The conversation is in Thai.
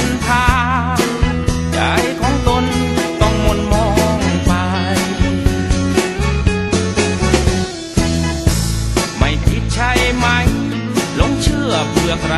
นทางใจของตนต้องมนมองไป ไม่ผิดใช่ไหมหลงเชื่อเบื่อใคร